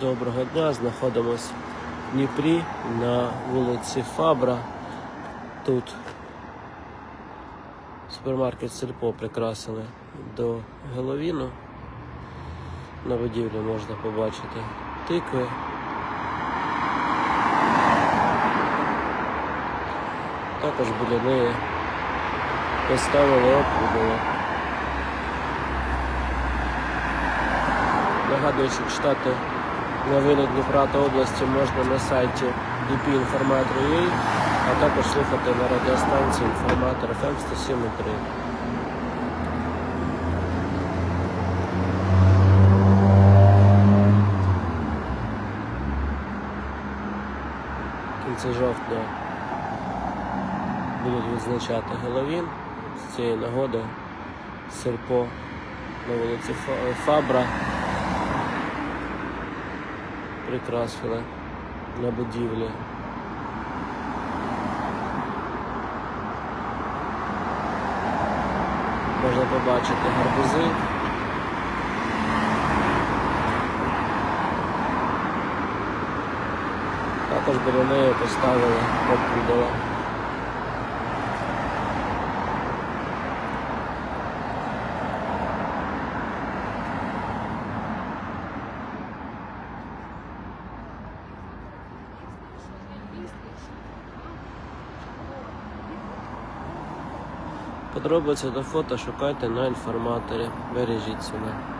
Доброго дня, знаходимось в Дніпрі на вулиці Фабра. Тут супермаркет Сельпо прикрасили до Геловіну. На будівлі можна побачити тикви. Також біля неї поставили опудало. Нагадую, що читати новини Дніпра та області можна на сайті dpinformator.ua, а також слухати на радіостанції інформатор FM 107.3. Кінці жовтня будуть відзначати Геловін. З цієї нагоди Серпо на вулиці Фабра прикрасили на будівлі. Можна побачити гарбузи. Також біля неї поставили опудало. Подробиці та фото шукайте на інформаторі. Бережіть себе.